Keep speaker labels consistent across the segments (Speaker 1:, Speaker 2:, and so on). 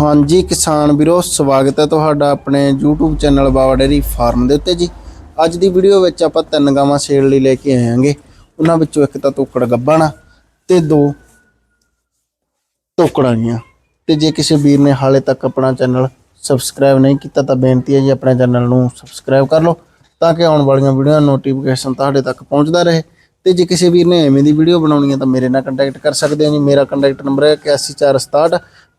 Speaker 1: ਹਾਂਜੀ ਕਿਸਾਨ ਵੀਰੋ, ਸਵਾਗਤ ਹੈ ਤੁਹਾਡਾ ਆਪਣੇ YouTube channel Bawa dairy farm ਦੇ ਉੱਤੇ ਜੀ। ਅੱਜ ਦੀ ਵੀਡੀਓ ਵਿੱਚ ਆਪਾਂ ਤਿੰਨ ਗਾਵਾਂ ਸੇਲ ਲਈ ਲੈ ਕੇ ਆਏ ਹਾਂਗੇ। ਉਹਨਾਂ ਵਿੱਚੋਂ ਇੱਕ ਤਾਂ ਤੋਕੜ ਗੱਬਾਣਾ ਤੇ ਦੋ ਤੋਕੜਾਂ ਗੀਆਂ ਤੇ ਜੇ ਕਿਸੇ ਵੀਰ ਨੇ ਹਾਲੇ ਤੱਕ ਆਪਣਾ ਚੈਨਲ ਸਬਸਕ੍ਰਾਈਬ ਨਹੀਂ ਕੀਤਾ ਤਾਂ ਬੇਨਤੀ ਹੈ ਜੀ ਆਪਣੇ ਚੈਨਲ ਨੂੰ ਸਬਸਕ੍ਰਾਈਬ ਕਰ ਲਓ ਤਾਂ ਕਿ ਆਉਣ ਵਾਲੀਆਂ ਵੀਡੀਓ ਨੋਟੀਫਿਕੇਸ਼ਨ ਤੁਹਾਡੇ ਤੱਕ ਪਹੁੰਚਦਾ ਰਹੇ। ਤੇ ਜੇ ਕਿਸੇ ਵੀਰ ਨੇ ਐਵੇਂ ਦੀ ਵੀਡੀਓ ਬਣਾਉਣੀ ਹੈ ਤਾਂ ਮੇਰੇ ਨਾਲ ਕੰਟੈਕਟ ਕਰ ਸਕਦੇ ਹੋ ਜੀ। ਮੇਰਾ ਕੰਟੈਕਟ ਨੰਬਰ ਹੈ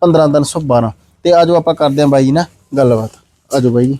Speaker 1: 8146 15312 ਤੇ ਆਜੋ ਆਪਾਂ ਕਰਦੇ ਹਾਂ ਬਾਈ ਜੀ ਨਾਲ ਗੱਲਬਾਤ। ਆਜੋ ਬਾਈ ਜੀ।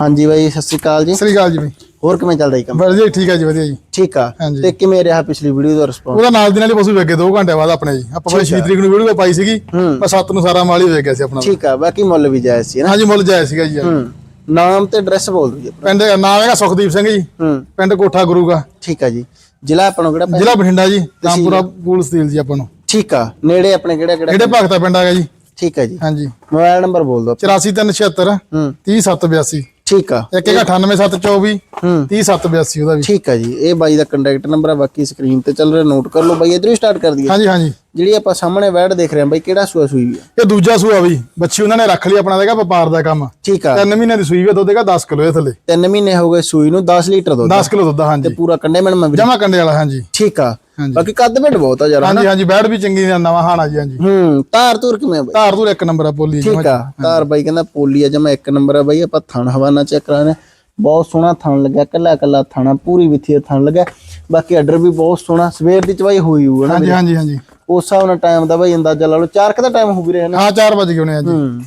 Speaker 1: ਹਾਂਜੀ ਬਾਈ ਸਤਿ ਸ਼੍ਰੀ ਅਕਾਲ ਜੀ।
Speaker 2: ਸ੍ਰੀ ਅਕਾਲ ਜੀ ਬਈ।
Speaker 1: ਹੋਰ ਕਿਵੇਂ ਚੱਲਦਾ ਜੀ ਕੰਮ?
Speaker 2: ਵਧੀਆ ਜੀ, ਠੀਕ ਹੈ ਜੀ ਵਧੀਆ ਜੀ।
Speaker 1: ਠੀਕ ਆ।
Speaker 2: ਹਾਂਜੀ।
Speaker 1: ਤੇ ਕਿਵੇਂ ਰਿਹਾ ਪਿਛਲੀ ਵੀਡੀਓ ਦਾ ਰਿਸਪੌਂਸ
Speaker 2: ਉਹਦਾ ਨਾਲ ਦੀ ਨਾਲ ਹੀ ਪਸ਼ੂ ਵੇਗੇ 2 ਘੰਟੇ ਬਾਅਦ ਆਪਣੇ ਜੀ। ਆਪਾਂ ਬੜੀ 6 ਤਰੀਕ ਨੂੰ ਵੀਡੀਓ ਪਾਈ ਸੀਗੀ
Speaker 1: ਹੂੰ।
Speaker 2: ਪਰ 7 ਨੂੰ ਸਾਰਾ ਮਾਲ ਹੀ ਵੇਗਿਆ ਸੀ ਆਪਣਾ।
Speaker 1: ਠੀਕ ਆ ਬਾਕੀ ਮੁੱਲ ਵੀ ਜਾਇਜ਼ ਸੀ ਨਾ?
Speaker 2: ਹਾਂਜੀ ਮੁੱਲ ਜਾਇਆ ਸੀਗਾ ਜੀ
Speaker 1: ਹੂੰ। ਨਾਮ ਤੇ ਐਡਰੈਸ ਬੋਲ ਦਿਓ ਜੀ ਆਪਣਾ।
Speaker 2: ਪਿੰਡ ਨਾਮ ਹੈਗਾ ਸੁਖਦੀਪ ਸਿੰਘ ਜੀ।
Speaker 1: ਹੂੰ।
Speaker 2: ਪਿੰਡ ਕੋਠਾ ਗੁਰੂਗਾ
Speaker 1: ਠੀਕ ਆ ਜੀ। ਜ਼ਿਲ੍ਹਾ ਆਪਾਂ ਨੂੰ ਕਿਹੜਾ ਪੈ-
Speaker 2: ਜ਼ਿਲ੍ਹਾ ਬਠਿੰਡਾ ਜੀ ਰਾਮਪੁਰਾ ਪੂਲ ਸਤੀਲ ਜੀ ਆਪਾਂ ਨੂੰ।
Speaker 1: ਠੀਕ ਆ ਨੇੜੇ ਆਪਣੇ ਕਿਹੜਾ ਕਿਹੜਾ
Speaker 2: ਕਿਹੜੇ ਭਗਤਾ ਪਿੰਡ ਹੈਗਾ ਜੀ?
Speaker 1: ਠੀਕ ਆ ਜੀ।
Speaker 2: ਹਾਂਜੀ।
Speaker 1: ਮੋਬਾਈਲ ਨੰਬਰ ਬੋਲ ਦਿਓ।
Speaker 2: 84376
Speaker 1: ਹੂੰ।
Speaker 2: 30782
Speaker 1: ਠੀਕ ਆ।
Speaker 2: ਇੱਕ ਹੈਗਾ 98724
Speaker 1: ਹੂੰ।
Speaker 2: 30782 ਉਹਦਾ ਵੀ।
Speaker 1: ਠੀਕ ਆ ਜੀ। ਇਹ ਬਾਈ ਦਾ ਕੰਟੈਕਟ ਨੰਬਰ ਆ ਬਾਕੀ ਸਕਰੀਨ ਤੇ ਚੱਲ ਰਿਹਾ ਨੋਟ ਕਰ ਲਓ। ਬਾਈ ਇਧਰੋਂ ਸਟਾਰਟ ਕਰ ਦਈਏ
Speaker 2: ਹਾਂਜੀ ਹਾਂਜੀ।
Speaker 1: ਜਿਹੜੀ ਆਪਾਂ ਸਾਹਮਣੇ ਵੈੜ ਦੇਖ ਰਹੇ ਹਾਂ ਬਾਈ ਕਿਹੜਾ ਸੂਆ ਸੂਈ ਆ?
Speaker 2: ਇਹ ਦੂਜਾ ਸੂਆ ਵੀ। ਬੱਚੀ ਉਹਨਾਂ ਨੇ ਰੱਖ ਲਈ ਆਪਣਾ ਦੇਗਾ ਵਪਾਰ ਦਾ ਕੰਮ।
Speaker 1: ਠੀਕ ਆ।
Speaker 2: ਤਿੰਨ ਮਹੀਨੇ ਦੀ ਸੂਈ ਵੀ ਦੁੱਧ ਹੈਗਾ 10 ਕਿਲੋ ਇਹ ਥੱਲੇ।
Speaker 1: 3 ਮਹੀਨੇ ਹੋ ਗਏ ਸੂਈ ਨੂੰ 10 ਲੀਟਰ ਦੁੱਧ
Speaker 2: 10 ਕਿਲੋ ਦੁੱਧ ਹਾਂਜੀ।
Speaker 1: ਪੂਰਾ ਕੰਡੇ ਮਿਣ ਮੈਂ
Speaker 2: ਜਮਾ ਕੰਡੇ ਵਾਲਾ ਹਾਂਜੀ।
Speaker 1: ਠੀਕ ਆ।
Speaker 2: ਹਾਂਜੀ।
Speaker 1: ਬਾਕੀ ਕੱਦ ਵੱਡ ਬਹੁਤ ਆ ਯਾਰ
Speaker 2: ਹਾਂਜੀ ਹਾਂਜੀ ਬੈਡ ਵੀ ਚੰਗੀ ਦਾ ਨਵਾਂ ਹਾਣਾ ਜੀ ਹਾਂਜੀ।
Speaker 1: ਹੂੰ ਧਾਰ ਧੂਰ ਕਿਵੇਂ ਆ ਬਾਈ?
Speaker 2: ਧਾਰ ਧੂਰ ਇੱਕ ਨੰਬਰ ਆ ਪੋਲੀ
Speaker 1: ਠੀਕ ਆ ਧਾਰ ਬਾਈ ਕਹਿੰਦਾ ਪੋਲੀ ਆ ਜਮਾ ਇੱਕ ਨੰਬਰ ਆ ਬਾਈ ਆਪਾਂ ਥਣ ਹਵਾਨਾ ਚੈੱਕ ਕਰਾਣੇ ਬਹੁਤ ਸੋਹਣਾ ਥਣ ਲੱਗਿਆ ਕੱਲਾ ਕੱਲਾ ਥਣਾ ਪੂਰੀ ਵਿੱਥੀ ਥਣ ਲੱਗਿਆ। ਬਾਕੀ ਆਰਡਰ ਵੀ ਬਹੁਤ ਸੋਹਣਾ ਸਵੇਰ ਦੀ ਚਵਾਈ ਹੋਈ ਹੋਊ ਨਾ
Speaker 2: ਹਾਂਜੀ ਹਾਂਜੀ ਹਾਂਜੀ।
Speaker 1: ਉਸ ਹਿਸਾਬ ਨਾਲ ਟਾਈਮ ਦਾ ਬਾਈ ਅੰਦਾਜ਼ਾ ਲਾ ਲਓ 4 ਕ ਦਾ ਟਾਈਮ ਹੋ ਵੀ ਰਿਹਾ ਨਾ
Speaker 2: ਹਾਂ 4 ਵਜੇ ਗਏ ਹੋਣੇ ਆ ਜੀ।
Speaker 1: ਹੂੰ।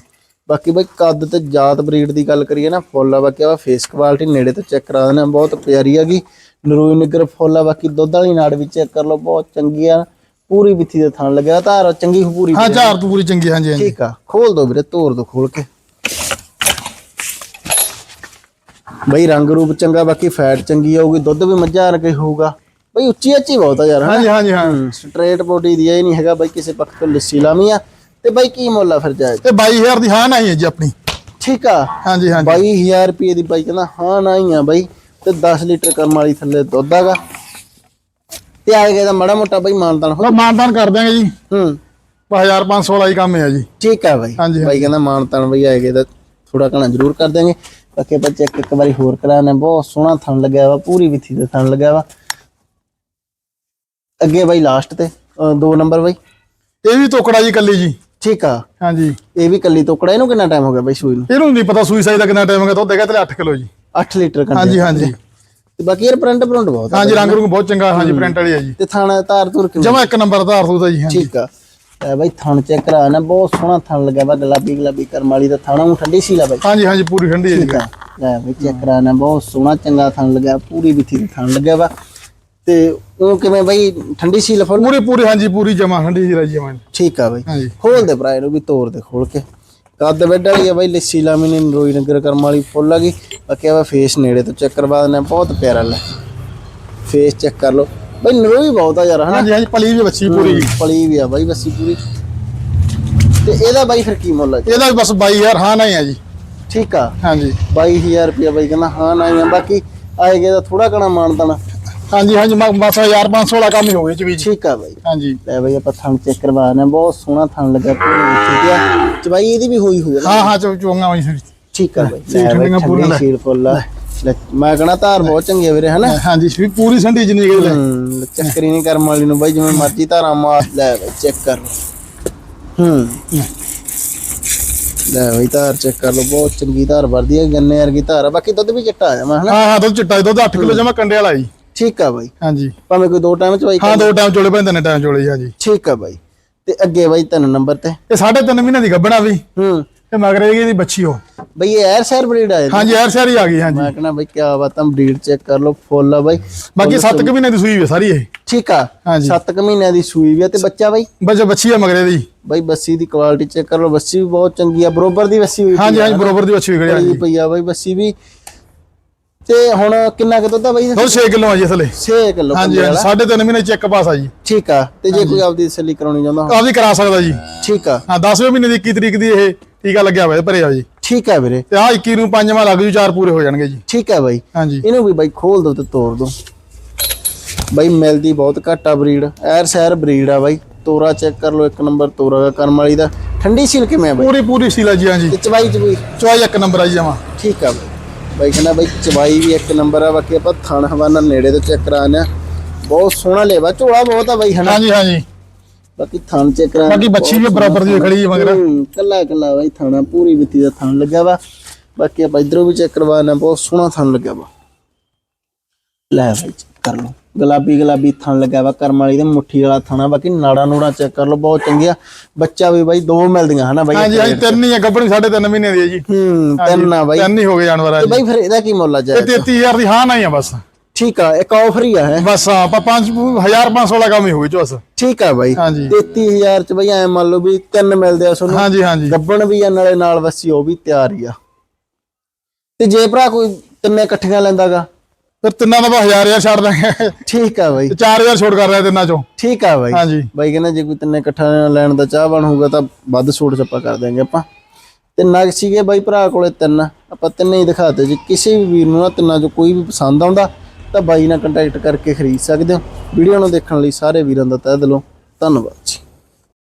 Speaker 1: ਬਾਕੀ ਬਾਈ ਕੱਦ ਤੇ ਜਾਤ ਬਰੀਡ ਦੀ ਗੱਲ ਕਰੀਏ ਨਾ ਫੁੱਲ ਆ ਬਾਕੀ ਆ ਫੇਸ ਕੁਆਲਿਟੀ ਨੇੜੇ ਤੋਂ ਚੈੱਕ ਕਰਾ ਦੇਣਾ ਬਹੁਤ ਪਿਆਰੀ ਹੈਗੀ। ਨਰੋਈ ਨਿਗਰ ਫੁੱਲ ਬਾਕੀ ਦੁੱਧ ਵਾਲੀ ਨਾੜ ਵੀ ਚੈੱਕ ਕਰ ਲਓ ਬਹੁਤ ਚੰਗੀ ਆ ਪੂਰੀ ਵਿੱਥੀ ਦੇ ਥਣ ਲੱਗਿਆ। ਧਾਰ ਚੰਗੀ ਪੂਰੀ
Speaker 2: ਹਾਂ ਝਾਰ ਤੋਂ ਪੂਰੀ ਚੰਗੀ ਹਾਂਜੀ ਹਾਂਜੀ।
Speaker 1: ਠੀਕ ਆ ਖੋਲ ਦੋ ਵੀਰੇ ਤੋੜ ਦੋ ਖੋਲ ਕੇ। ਬਈ ਰੰਗ ਰੂਪ ਚੰਗਾ ਬਾਕੀ ਫੈਟ ਚੰਗੀ ਆਊਗੀ ਦੁੱਧ ਵੀ ਮੱਝਾਂ ਵਰਗਾ ਹੋਊਗਾ। ਬਈ ਉੱਚੀ ਉੱਚੀ ਬਹੁਤ ਆ ਯਾਰ
Speaker 2: ਹਾਂਜੀ ਹਾਂਜੀ ਹਾਂ।
Speaker 1: ਸਟ੍ਰੇਟ ਬੋਡੀ ਦੀ ਇਹ ਨਹੀਂ ਹੈਗਾ ਬਈ ਕਿਸੇ ਪੱਖ ਤੋਂ ਲਿੱਸੀ ਲਾਮੀ ਆ। ਤੇ ਬਈ ਕੀ ਮੁੱਲ ਆ ਫਿਰ ਜਾਇਜ਼?
Speaker 2: ਤੇ 22000 ਦੀ ਹਾਂ ਨਹੀਂ ਹੈ ਜੀ ਆਪਣੀ।
Speaker 1: ਠੀਕ ਆ।
Speaker 2: ਹਾਂਜੀ ਹਾਂਜੀ।
Speaker 1: 22000 ਰੁਪਏ ਦੀ ਬਾਈ ਕਹਿੰਦਾ ਹਾਂ ਨਾ ਹੀ ਆ ਬਾਈ। ਤੇ 10 ਲੀਟਰ ਕਰਮ ਵਾਲੀ ਥੱਲੇ ਦੁੱਧ ਆਗਾ ਤੇ ਆ ਗਿਆ ਦਾ ਮੜਾ ਮੋਟਾ ਬਾਈ ਮਾਨਦਾਨ। ਹੋ
Speaker 2: ਮਾਨਦਾਨ ਕਰ ਦਾਂਗੇ ਜੀ।
Speaker 1: ਹੂੰ।
Speaker 2: 1500 ਵਾਲਾ ਹੀ ਕੰਮ ਹੈ ਜੀ।
Speaker 1: ਠੀਕ ਆ ਬਾਈ। ਬਾਈ ਕਹਿੰਦਾ ਮਾਨਤਾਨ ਬਈ ਆਏਗੇ ਤਾਂ ਥੋੜਾ ਘਣਾ ਜ਼ਰੂਰ ਕਰ ਦਾਂਗੇ ਬਾਕੀ ਆਪਾਂ ਚੈੱਕ ਇੱਕ ਵਾਰੀ ਹੋਰ ਕਰਾਣਾ ਬਹੁਤ ਸੋਹਣਾ ਥਣ ਲੱਗਿਆ ਵਾ ਪੂਰੀ ਵਿੱਥੀ ਦਾ ਥਣ ਲੱਗਿਆ ਵਾ। ਅੱਗੇ ਬਾਈ ਲਾਸਟ ਤੇ ਦੋ ਨੰਬਰ ਬਾਈ।
Speaker 2: ਇਹ ਵੀ ਤੋਕੜਾ ਜੀ ਕੱਲੀ ਜੀ।
Speaker 1: ਠੀਕ ਆ।
Speaker 2: ਹਾਂਜੀ।
Speaker 1: ਇਹ ਵੀ ਕੱਲੀ ਤੋਕੜਾ ਇਹਨੂੰ ਕਿੰਨਾ ਟਾਈਮ ਹੋ ਗਿਆ ਬਾਈ ਸੂਈ ਨੂੰ?
Speaker 2: ਇਹਨੂੰ ਨਹੀਂ ਪਤਾ ਸੂਈ ਸਾਈ ਦਾ ਕਿੰਨਾ ਟਾਈਮ ਹੈਗਾ ਦੁੱਧ ਹੈਗਾ ਤੇ 8 ਕਿਲੋ ਜੀ।
Speaker 1: 8 ਲੀਟਰ ਕੰਡੇ
Speaker 2: ਹਾਂਜੀ ਹਾਂਜੀ।
Speaker 1: ਤੇ ਬਾਕੀ ਇਹ ਪ੍ਰਿੰਟ ਪ੍ਰਿੰਟ ਬਹੁਤ ਆ।
Speaker 2: ਹਾਂਜੀ ਰੰਗ ਰੂੰਗ ਬਹੁਤ ਚੰਗਾ ਹਾਂਜੀ ਪ੍ਰਿੰਟ ਵਾਲੀ ਹੈ ਜੀ।
Speaker 1: ਤੇ ਥਾਣਾ ਧਾਰ ਧੁਰ ਕਿਵੇਂ?
Speaker 2: ਜਮਾ ਇੱਕ ਨੰਬਰ ਧਾਰ ਸੂਦਾ ਜੀ ਹਾਂਜੀ।
Speaker 1: ਠੀਕ ਆ। ਇਹ ਬਾਈ ਥਣ ਚੈੱਕ ਕਰਾਣਾ ਬਹੁਤ ਸੋਹਣਾ ਥਣ ਲੱਗਿਆ ਵਾ ਗੁਲਾਬੀ ਗੁਲਾਬੀ ਕਰਮ ਵਾਲੀ ਦਾ ਥਾਣਾ ਨੂੰ ਠੰਡੀ ਸੀ ਲਾ ਬਾਈ।
Speaker 2: ਹਾਂਜੀ ਹਾਂਜੀ ਪੂਰੀ ਠੰਡੀ ਹੈ ਜੀ।
Speaker 1: ਠੀਕ ਆ। ਲੈ ਬਈ ਚੈੱਕ ਕਰਾਣਾ ਬਹੁਤ ਸੋਹਣਾ ਚੰਗਾ ਥਣ ਲੱਗਿਆ ਪੂਰੀ ਵਿੱਥੀ ਦਾ ਥਣ ਲੱਗਿਆ ਵਾ। ਤੇ ਉਹ ਕਿਵੇਂ ਬਈ ਠੰਡੀ ਸੀ ਲਫਲ
Speaker 2: ਪੂਰੀ ਪੂਰੀ ਹਾਂਜੀ ਪੂਰੀ ਜਮਾ ਠੰਡੀ ਜੀ ਰਾਜੀ ਜਮਾ।
Speaker 1: ਠੀਕ ਆ ਬਈ।
Speaker 2: ਹਾਂਜੀ।
Speaker 1: ਖੋਲ ਦੇ ਭਰਾ ਇਹਨੂੰ ਵੀ ਤੋੜ ਦੇ ਖੋਲ ਕੇ। ਕੱਦ ਬੈੱਡ ਵਾਲੀ ਆ ਬਈ ਲੱਸੀ ਲਾਮੀ ਨੇ ਰੋਈ ਨਗਰ ਕਰਮ ਵਾਲੀ ਫੁੱਲ ਆ ਗਈ। ਬਾਕੀ ਆ ਫੇਸ ਨੇੜੇ ਤੋਂ ਚੈੱਕ ਕਰਵਾ ਦਿੰਦੇ ਆ ਬਹੁਤ ਪਿਆਰਾ ਲੈ। ਫੇਸ ਚੈੱਕ ਕਰ ਲਓ। ਬਈ ਨਰੋਈ ਬਹੁਤ ਆ ਯਾਰ ਹਨਾ?
Speaker 2: ਹਾਂਜੀ ਹਾਂਜੀ ਪਲੀ ਵੀ ਬੱਚੀ ਪੂਰੀ।
Speaker 1: ਪਲੀ ਵੀ ਆ ਬਾਈ ਬੱਸੀ ਪੂਰੀ। ਤੇ ਇਹਦਾ ਬਾਈ ਫਿਰ ਕੀ ਮੁੱਲ ਆ ਜੀ?
Speaker 2: ਇਹਦਾ ਵੀ ਬਸ 22000 ਹਾਂ ਨਹੀਂ ਹੈ ਜੀ।
Speaker 1: ਠੀਕ ਆ।
Speaker 2: ਹਾਂਜੀ।
Speaker 1: 22000 ਰੁਪਇਆ ਬਾਈ ਕਹਿੰਦਾ ਹਾਂ ਨਾ ਹੀ ਆ। ਬਾਕੀ ਆਏਗੇ ਤਾਂ ਥੋੜਾ ਘਣਾ ਮਾਨਦਾਣਾ
Speaker 2: ਹਾਂਜੀ ਹਾਂਜੀ ਮ- ਬਸ 1500 ਵਾਲਾ ਕੰਮ ਹੀ ਹੋ ਗਿਆ ਜੀ।
Speaker 1: ਠੀਕ ਆ ਬਾਈ।
Speaker 2: ਹਾਂਜੀ।
Speaker 1: ਲੈ ਬਈ ਆਪਾਂ ਥਣ ਚੈੱਕ ਕਰਵਾਣਾ ਬਹੁਤ ਸੋਹਣਾ ਥਣ ਲੱਗਾ ਪੂਰੇ ਵਿੱਚ ਗਿਆ ਚਬਾਈ ਇਹਦੀ ਵੀ ਹੋਈ ਹੋਈ ਆ ਨਾ?
Speaker 2: ਹਾਂ ਹਾਂ ਚੋ ਚੋਂਗਾ ਵਈ
Speaker 1: ਠੀਕ ਆ ਬਾਈ।
Speaker 2: ਸੀ
Speaker 1: ਲੈ ਬਈ
Speaker 2: ਠੰਡੀਆਂ ਪੂਰੀਆਂ
Speaker 1: ਠੰਡੀ
Speaker 2: ਲੈ।
Speaker 1: ਸ਼ੀਲ ਫੁੱਲ ਆ। ਲੈ, ਮੈਂ ਕਹਣਾ ਧਾਰ ਬਹੁਤ ਚੰਗੀ ਆ ਵੀਰੇ ਹਨਾ?
Speaker 2: ਹਾਂਜੀ ਵੀ ਪੂਰੀ ਸੰਢੀ ਜਿੰਨੀ ਗਈ ਲੈ।
Speaker 1: ਹੂੰ ਚੱਕਰੀ ਨਹੀਂ ਕਰਮ ਵਾਲੀ ਨੂੰ ਬਾਈ ਜਿਵੇਂ ਮਰਜ਼ੀ ਧਾਰਾਂ ਮਾਰ ਲੈ ਬਈ ਚੈੱਕ ਕਰ ਲਓ। ਹੂੰ। ਲੈ ਬਈ ਧਾਰ ਚੈੱਕ ਕਰ ਲਓ। ਬਹੁਤ ਚੰਗੀ ਧਾਰ ਵਰਦੀ ਹੈ ਗੰਨੇ ਵਰਗੀ ਧਾਰ ਆ। ਬਾਕੀ ਦੁੱਧ ਵੀ ਚਿੱਟਾ ਆ ਜਾਵਾ ਹਨਾ?
Speaker 2: ਹਾਂ ਹਾਂ ਦੁੱਧ ਚਿੱਟਾ ਜੀ, ਦੁੱਧ 8 ਕਿਲੋ ਜਮਾ ਕੰਡੇ ਵਾਲਾ ਜੀ
Speaker 1: ਠੀਕ ਆ ਬਾਈ।
Speaker 2: ਹਾਂਜੀ।
Speaker 1: ਭਾਵੇਂ ਕੋਈ ਦੋ ਟਾਈਮ ਚ ਬਾਈ
Speaker 2: ਹਾਂ ਦੋ ਟਾਈਮ ਚੋਲੇ ਪੈਂਦੇ ਨੇ ਟਾਈਮ ਚੋਲੇ ਹਾਂਜੀ
Speaker 1: ਠੀਕ ਆ ਬਾਈ। ਤੇ ਅੱਗੇ ਬਾਈ ਤਿੰਨ ਨੰਬਰ ਤੇ।
Speaker 2: ਇਹ ਸਾਢੇ ਤਿੰਨ ਮਹੀਨੇ ਦੀ ਗੱਬਣਾ ਵੀ।
Speaker 1: ਹੂੰ।
Speaker 2: ਤੇ ਮਗਰ ਇਹ ਦੀ ਬੱਚੀ ਹੋ
Speaker 1: ਬਈ ਇਹ ਐਰ ਸ਼ਹਿਰ ਬਰੀਡ ਆ ਜੀ
Speaker 2: ਹਾਂਜੀ ਐਰ ਸਾਰੀ ਆ ਗਈ ਹਾਂਜੀ।
Speaker 1: ਮੈਂ ਕਹਣਾ ਬਈ ਕੀ ਬਾਤ ਆ ਬਰੀਡ ਚੈੱਕ ਕਰ ਲਓ ਫੁੱਲ ਆ ਬਾਈ।
Speaker 2: ਬਾਕੀ 7 ਕੁ ਮਹੀਨੇ ਦੀ ਸੂਈ ਹੈ ਸਾਰੀ ਇਹ।
Speaker 1: ਠੀਕ ਆ।
Speaker 2: ਹਾਂਜੀ।
Speaker 1: 7 ਮਹੀਨਿਆਂ ਦੀ ਸੂਈ ਵੀ ਆ ਤੇ ਬੱਚਾ ਬਾਈ?
Speaker 2: ਬੱਚਾ ਬੱਚੀ ਆ ਮਗਰੇ ਦੀ।
Speaker 1: ਬਾਈ ਬੱਸੀ ਦੀ ਕੁਆਲਿਟੀ ਚੈੱਕ ਕਰ ਲਓ ਬੱਸੀ ਵੀ ਬਹੁਤ ਚੰਗੀ ਆ ਬਰੋਬਰ ਦੀ ਬੱਸੀ ਹੋਈ
Speaker 2: ਹਾਂਜੀ ਹਾਂਜੀ ਬਰੋਬਰ ਦੀ ਬੱਚੀ ਹੋਈ ਖੜੀ
Speaker 1: ਆ ਬਾਈ ਬੱਸੀ ਵੀ ਤੇ ਹੁਣ ਕਿੰਨਾ ਕੁ ਦੁੱਧ ਆ ਬਾਈ?
Speaker 2: ਦੁੱਧ 6 ਕਿਲੋ ਆ ਜੀ ਥਲੇ
Speaker 1: 6 ਕਿਲੋ
Speaker 2: ਹਾਂਜੀ ਹਾਂਜੀ ਸਾਢੇ ਤਿੰਨ ਮਹੀਨੇ ਚੈੱਕ ਪਾਸ ਆ ਜੀ।
Speaker 1: ਠੀਕ ਆ ਤੇ ਜੇ ਕੋਈ ਆਪਦੀ ਤਸੱਲੀ ਕਰਾਉਣੀ ਚਾਹੁੰਦਾ ਹੋਵੇ,
Speaker 2: ਆਪਦੀ ਕਰਾ ਸਕਦਾ ਜੀ।
Speaker 1: ਠੀਕ ਆ।
Speaker 2: ਹਾਂ 10ਵੇਂ ਮਹੀਨੇ ਦੀ 21 ਤਰੀਕ ਦੀ ਇਹ ਟੀਕਾ ਲੱਗਿਆ ਹੋਇਆ ਭਰੇ ਆ ਜੀ।
Speaker 1: ਠੀਕ ਆ ਵੀਰੇ।
Speaker 2: ਤੇ ਆ 21 ਨੂੰ ਪੰਜਵਾਂ ਲੱਗ ਜੂ ਚਾਰ ਪੂਰੇ ਹੋ ਜਾਣਗੇ ਜੀ।
Speaker 1: ਠੀਕ ਆ ਬਾਈ।
Speaker 2: ਹਾਂਜੀ।
Speaker 1: ਇਹਨੂੰ ਵੀ ਬਾਈ ਖੋਲ ਦੋ ਤੇ ਤੋੜ ਦੋ। ਬਾਈ ਮਿਲਦੀ ਬਹੁਤ ਘੱਟ ਆ ਬਰੀਡ। ਐਰ ਸ਼ਹਿਰ ਬਰੀਡ ਆ ਬਾਈ। ਤੋਰਾ ਚੈੱਕ ਕਰ ਲਓ ਇੱਕ ਨੰਬਰ ਤੋਰਾ ਦਾ ਕਰਮ ਵਾਲੀ ਦਾ। ਠੰਡੀ ਸੀਲ ਕਿਵੇਂ ਆ ਬਾਈ?
Speaker 2: ਪੂਰੀ ਪੂਰੀ ਸੀਲਾ ਜੀ ਹਾਂਜੀ
Speaker 1: ਚਵਾਈ ਚਬੂਈ
Speaker 2: ਚੁਆਈ ਇੱਕ ਨੰਬਰ ਆ ਜੀ ਜਮਾ।
Speaker 1: ਠੀਕ ਆ ਬਾਈ। ਬਾਈ ਕਹਿੰਦਾ ਬਾਈ ਚਵਾਈ ਵੀ ਇੱਕ ਨੰਬਰ ਆ ਬਾਕੀ ਆਪਾਂ ਥਣ ਹਵਾਨਾ ਨੇੜੇ ਤੋਂ ਚੈੱਕ ਕਰਾਉਂਦੇ ਆ ਬਹੁਤ ਸੋਹਣਾ ਲੇਵਾ ਝੋਲਾ ਬਹੁਤ ਆ ਬਾਈ ਹਨਾ?
Speaker 2: ਹਾਂਜੀ ਹਾਂਜੀ।
Speaker 1: ਬਾਕੀ ਥਣ ਚੈੱਕ ਕਰਾ
Speaker 2: ਬਾਕੀ ਬੱਚੀ ਵੀ ਬਰਾਬਰ ਦੀ ਖੜੀ ਹੈ ਮਗਰ।
Speaker 1: ਕੱਲਾ ਕੱਲਾ ਬਾਈ ਥਾਣਾ ਪੂਰੀ ਬਿੱਤੀ ਦਾ ਥਣ ਲੱਗਿਆ ਵਾ। ਬਾਕੀ ਆਪਾਂ ਇਧਰੋਂ ਵੀ ਚੈੱਕ ਕਰਵਾਣਾ ਬਹੁਤ ਸੋਹਣਾ ਥਣ ਲੱਗਿਆ ਵਾ। ਲੈ ਬਾਈ ਕਰ ਲਓ। ਗੁਲਾਬੀ ਗੁਲਾਬੀ ਥਣ ਲੱਗਿਆ ਵਾ ਕਰਮ ਵਾਲੀ ਦੇ ਮੁੱਠੀ ਵਾਲਾ ਥਣਾ ਬਾਕੀ ਨਾੜਾ ਨੂੜਾ ਚੈੱਕ ਕਰ ਲਓ ਬਹੁਤ ਚੰਗੀਆ। ਬੱਚਾ ਵੀ ਬਾਈ ਦੋ ਮਿਲਦੀਆਂ ਹਨਾ ਬਾਈ?
Speaker 2: ਹਾਂਜੀ ਹਾਂਜੀ ਤਿੰਨ ਹੀ ਆ ਗੱਭਣੀ ਸਾਢੇ ਤਿੰਨ ਮਹੀਨੇ ਦੀ ਹੈ ਜੀ।
Speaker 1: ਹੂੰ ਤਿੰਨ ਆ ਬਾਈ।
Speaker 2: ਤਿੰਨ ਹੀ ਹੋ ਗਏ ਜਾਨਵਰ ਆ
Speaker 1: ਤੇ
Speaker 2: ਜੀ।
Speaker 1: ਬਾਈ ਫਿਰ ਇਹਦਾ ਕੀ ਮੁੱਲ ਆ ਜਾਏ
Speaker 2: 33000 ਦੀ ਹਾਂ ਨਹੀਂ ਆ ਬਸ।
Speaker 1: ਠੀਕ ਆ ਇੱਕ ਆਫਰ ਹੀ ਆ ਹੈ?
Speaker 2: ਬਸ ਆਪਾਂ 5500 ਵਾਲਾ ਕੰਮ ਹੀ ਹੋਈ ਚੋਸ
Speaker 1: ਠੀਕ ਆ ਬਾਈ।
Speaker 2: ਹਾਂਜੀ।
Speaker 1: 33000 ਚ ਬਈ ਐ ਮੰਨ ਲਓ ਵੀ ਤਿੰਨ ਮਿਲਦੇ ਆ ਤੁਹਾਨੂੰ।
Speaker 2: ਹਾਂਜੀ ਹਾਂਜੀ।
Speaker 1: ਗੱਬਣ ਵੀ ਆ ਨਾਲੇ ਨਾਲ ਵਸੀ ਉਹ ਵੀ ਤਿਆਰ ਹੀ ਆ। ਤੇ ਜੇ ਭਰਾ ਕੋਈ ਤਿੰਨੇ ਇਕੱਠੀਆਂ ਲੈਂਦਾਗਾ?
Speaker 2: ਫਿਰ ਤਿੰਨਾਂ ਦਾ ਬਸ 1000 ਹਜ਼ਾਰ ਛੱਡ ਦਾਂਗੇ।
Speaker 1: ਠੀਕ ਆ ਬਾਈ।
Speaker 2: ਤੇ 4000 ਛੋੜ ਕਰ ਰਿਹਾ ਤਿੰਨਾਂ ਚੋਂ।
Speaker 1: ਠੀਕ ਆ ਬਾਈ।
Speaker 2: ਹਾਂਜੀ।
Speaker 1: ਬਾਈ ਕਹਿੰਦਾ ਜੇ ਕੋਈ ਤਿੰਨੇ ਇਕੱਠਾ ਲੈਣ ਦਾ ਚਾਹਵਾਨ ਹੋਊਗਾ ਤਾਂ ਵੱਧ ਛੋਟ ਛੱਪਾ ਕਰ ਦਿਆਂਗੇ ਆਪਾਂ। ਤੇ ਨਗ ਸੀਗੇ ਬਾਈ ਭਰਾ ਕੋਲੇ ਤਿੰਨ। ਆਪਾਂ ਤਿੰਨੇ ਹੀ ਦਿਖਾਤੇ ਜੀ। ਕਿਸੇ ਵੀ ਵੀਰ ਨੂੰ ਨਾ ਤਿੰਨਾਂ ਚੋਂ ਕੋਈ ਵੀ ਪਸੰਦ ਆਉਂਦਾ ਤਾਂ ਬਾਈ ਨਾਲ ਕੰਟੈਕਟ ਕਰਕੇ ਖਰੀਦ ਸਕਦੇ ਹੋ। ਵੀਡੀਓ ਨੂੰ ਦੇਖਣ ਲਈ ਸਾਰੇ ਵੀਰਾਂ ਦਾ ਤਹਿ ਦਿਲੋਂ ਧੰਨਵਾਦ ਜੀ।